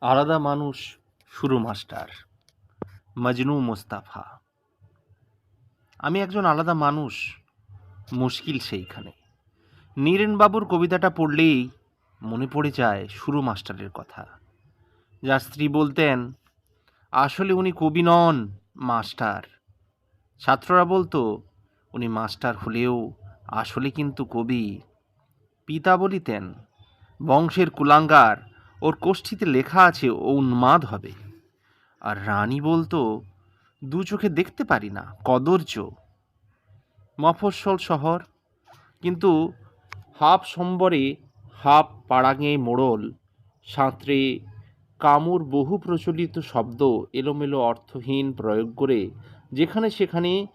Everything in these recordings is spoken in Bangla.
আলাদা মানুষ শুরু, মাস্টার। মজনু মোস্তাফা। আমি একজন আলাদা মানুষ, মুশকিল সেইখানে। নীরেনবাবুর কবিতাটা পড়লেই মনে পড়ে যায় শুরু, মাস্টারের কথা। যার স্ত্রী বলতেন, আসলে উনি কবি নন, মাস্টার। ছাত্ররা বলতো, উনি মাস্টার হলেও আসলে কিন্তু কবি। পিতা বলিতেন, বংশের কুলাঙ্গার ওর কোষ্ঠীতে লেখা আছে, ও উন্মাদ হবে। আর রানী বলতো, দু চোখে দেখতে পারি না, কদর্য। মফস্বল শহর, কিন্তু হাফ সম্বরে, হাফ পাড়াঙে মোড়ল, সাঁতরে কামুর বহু প্রচলিত শব্দ, এলোমেলো অর্থহীন প্রয়োগ করে, যেখানে সেখানে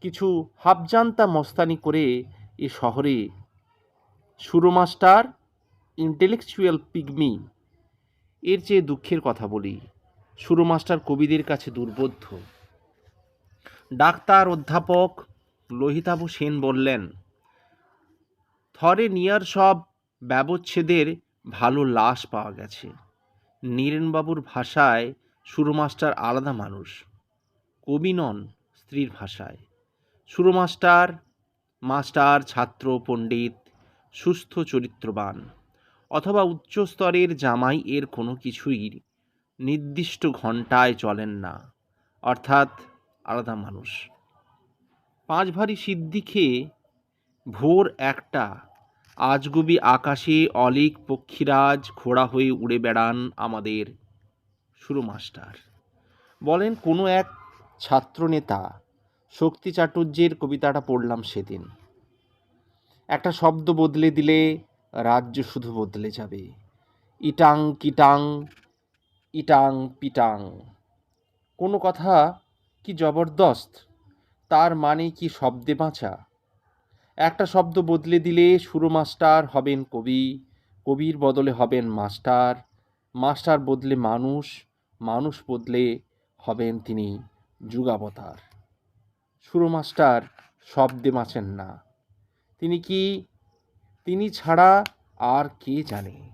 কিছু হাফজান্তা মস্তানি করে এ শহরে। সুরমাস্টার, ইন্টেলেকচুয়াল পিগমি। এর চেয়ে দুঃখের কথা বলি সুরমাস্টার কবিদের কাছে দুর্বোধ্য। ডাক্তার অধ্যাপক লোহিতাবু সেন বললেন, থরে নিয়ার সব ব্যবচ্ছেদের ভালো লাশ পাওয়া গেছে। নীরেনবাবুর ভাষায় সুরমাস্টার আলাদা মানুষ, কবি নন স্ত্রীর ভাষায়। সুরমাস্টার মাস্টার, ছাত্র, পণ্ডিত, সুস্থ, চরিত্রবান। অথবা উচ্চ স্তরের জামাই এর কোনো কিছুই নির্দিষ্ট ঘন্টায় চলেন না। অর্থাৎ আলাদা মানুষ। পাঁচ ভারী সিদ্ধি খেয়ে ভোর একটা আজগুবি আকাশে অলিক পক্ষীরাজ ঘোড়া হয়ে উড়ে বেড়ান আমাদের সুরু মাস্টার বলেন কোনো এক ছাত্রনেতা, শক্তি চাটুর্যের কবিতাটা পড়লাম সেদিন। একটা শব্দ বদলে দিলে রাজ্য শুধু বদলে যাবে। ইটাং কিটাং, ইটাং পিটাং। কোনো কথা কি জবরদস্ত? তার মানে কি শব্দে বাঁচা? একটা শব্দ বদলে দিলে সুরো মাস্টার হবেন কবি, কবির বদলে হবেন মাস্টার। মাস্টার বদলে মানুষ মানুষ বদলে হবেন তিনি যুগাবতার। সুরো মাস্টার শব্দে বাঁচেন না। তিনি কি তিনি ছাড়া আর কে জানে?